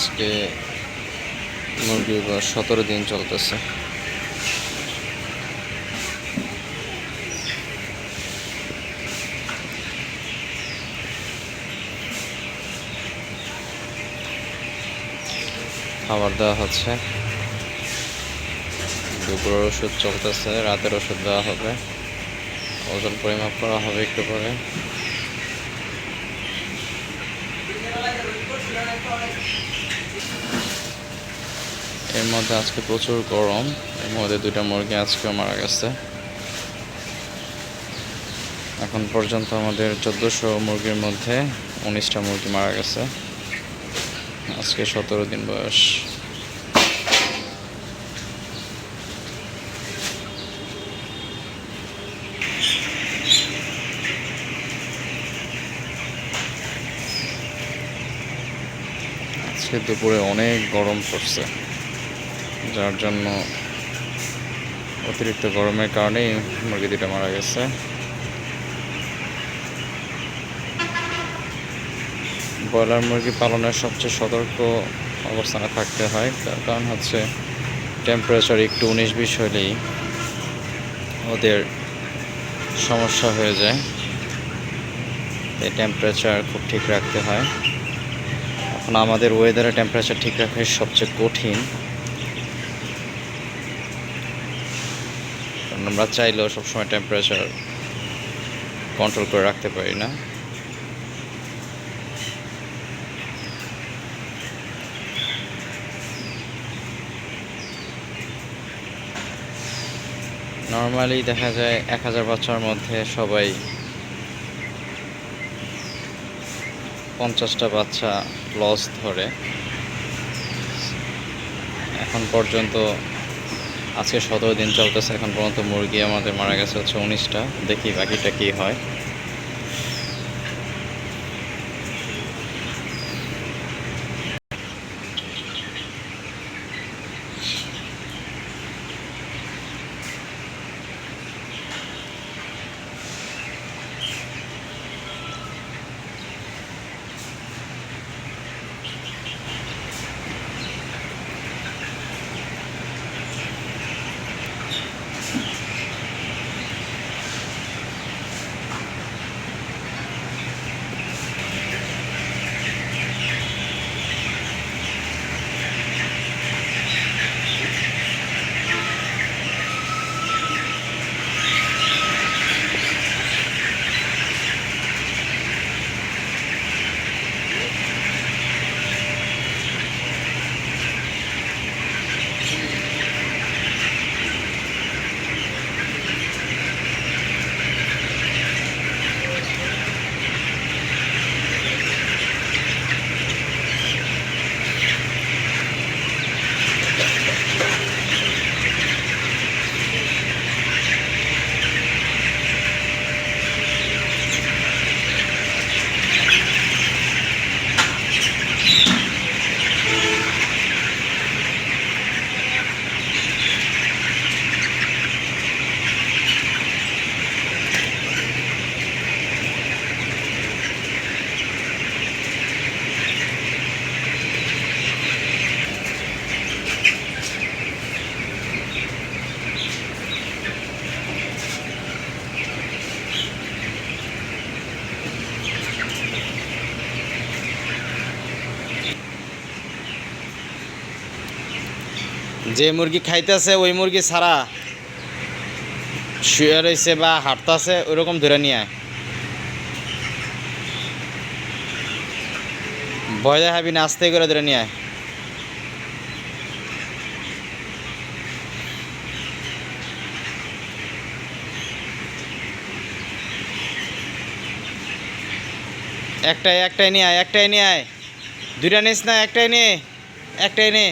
আজকে মুরগির বয়স সতেরো দিন চলতেছে। খাবার দেওয়া হচ্ছে। দুপুরের ওষুধ চলতেছে, রাতের ওষুধ দেওয়া হবে। ওজন পরিমাপ করা হবে একটু পরে। এর মধ্যে আজকে প্রচুর গরম, এর মধ্যে দুইটা মুরগি আজকেও মারা গেছে। এখন পর্যন্ত আমাদের চোদ্দোশো মুরগির মধ্যে উনিশটা মুরগি মারা গেছে। আজকে সতেরো দিন বয়স। আজকে দুপুরে অনেক গরম পড়ছে। যার জন্য অতিরিক্ত গরমের কারণেই মুরগি দুটো মারা গেছে। ব্রয়লার মুরগি পালনের সবচেয়ে সতর্ক অবস্থানে থাকতে হয়, তার কারণ হচ্ছে টেম্পারেচার একটু উনিশ বিশ হলেই ওদের সমস্যা হয়ে যায়। এই টেম্পারেচার খুব ঠিক রাখতে হয়। এখন আমাদের ওয়েদারে টেম্পারেচার ঠিক রাখা সবচেয়ে কঠিন। কারণ আমরা চাইলেও সবসময় টেম্পারেচার কন্ট্রোল করে রাখতে পারি না। নর্মালি দেখা যায় এক হাজার বাচ্চার মধ্যে সবাই পঞ্চাশটা বাচ্চা লস ধরে। এখন পর্যন্ত আজকে সতেরো দিন চলতেছে, এখন পর্যন্ত মুরগি আমাদের মারা গেছে হচ্ছে উনিশটা। দেখি বাকিটা কি হয়। যে মুরগি খাইতেছে, ওই মুরগি ছাড়া শুয়ে রয়েছে বা হাঁটতেছে, ওইরকম ধরে নিয়ে ভয় দেখাবি না, আস্তে করে ধরে নিয়ে একটাই একটাই নিয়ে আয়, একটাই নিয়ে আয়। দুইটা নিস না, একটাই নে একটাই নে।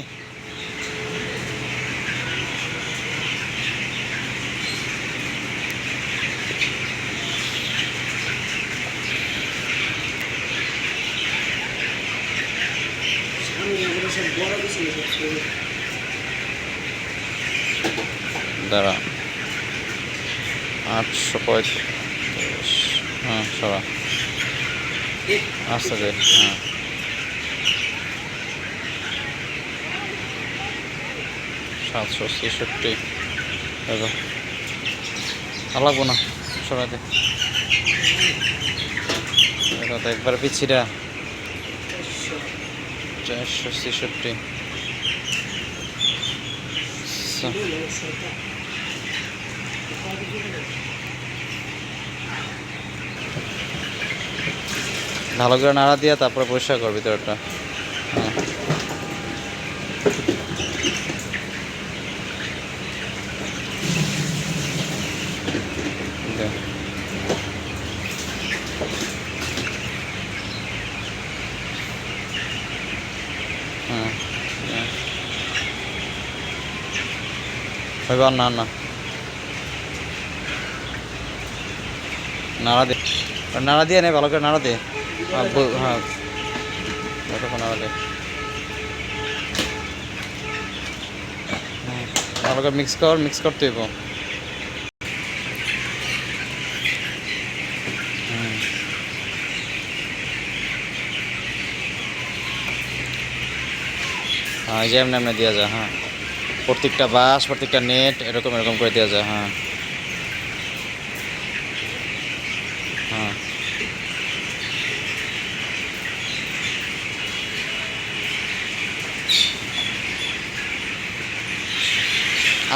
দাঁড়া। আটশো পঁয়ত্রিশ। হ্যাঁ সরা। আস্তে হ্যাঁ। সাতশো ছেষট্টি। লাগবো না সরাতে একবার পিছিটা চারশো ছেষট্টি। ভালো করে নাড়া দিয়া তারপরে পরিষ্কার করবি ভিতরটা। এবার না না। নাড়া দে। নাড়া দিয়ে নে ভালো করে নাড়া দে। হ্যাঁ বল- হ্যাঁ। নাড়া দে হ্যাঁ, ভালো করে মিক্স কর মিক্স করতে হইব। হ্যাঁ। এই যে এমনি এমনি যায় হ্যাঁ। প্রত্যেকটা বাস, প্রত্যেকটা নেট এরকম এরকম করে দেওয়া যায় হ্যাঁ। হ্যাঁ।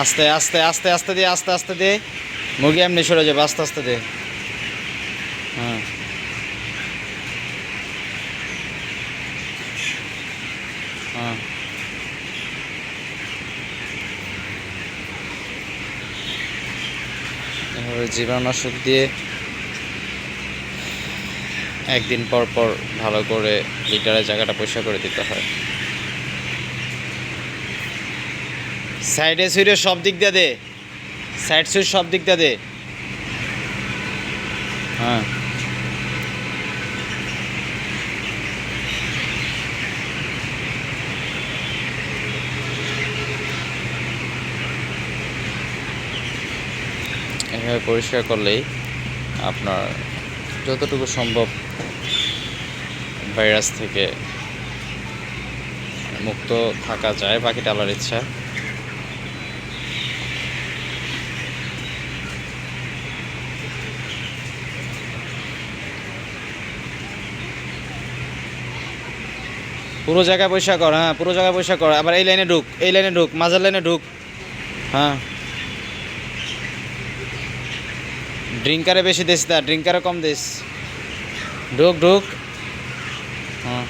আস্তে আস্তে আস্তে আস্তে দিয়ে আস্তে আস্তে দিয়ে মুরগি এমনি সরে যাবে, আস্তে আস্তে দিয়ে হ্যাঁ। হ্যাঁ। এভাবে জীবাণুনাশক দিয়ে একদিন পর পর ভালো করে লিটারের জায়গাটা পরিষ্কার করে দিতে হয়। সাইডে সুইডে সব দিক দিয়ে দে। সাইড সুইড সব দিক দিয়ে দে। হ্যাঁ। এভাবে পরিষ্কার করলেই আপনার যতটুকু সম্ভব ভাইরাস থেকে মুক্ত থাকা যায়, বাকিটা আল্লাহর ইচ্ছা। পুরো জায়গায় পয়সা কর হ্যাঁ পুরো জায়গায় পয়সা কর। আবার এই লাইনে ঢুক, এই লাইনে ঢুক, মাঝের লাইনে ঢুক হ্যাঁ। ড্রিঙ্কারে বেশি দিস না ড্রিঙ্কারে কম দিস। ঢুক ঢুক। হ্যাঁ।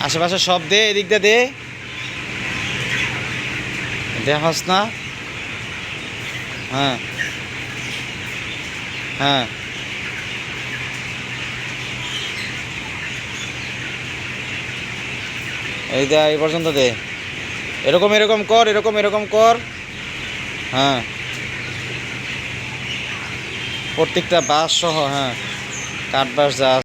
আশেপাশে সব দে এদিক দিয়ে দে। দেখাস না হ্যাঁ। হ্যাঁ। এই দে, এই পর্যন্ত দে। এরকম এরকম কর, এরকম এরকম কর। হ্যাঁ। প্রত্যেকটা বাস সহ হ্যাঁ। কাঠ বাস যা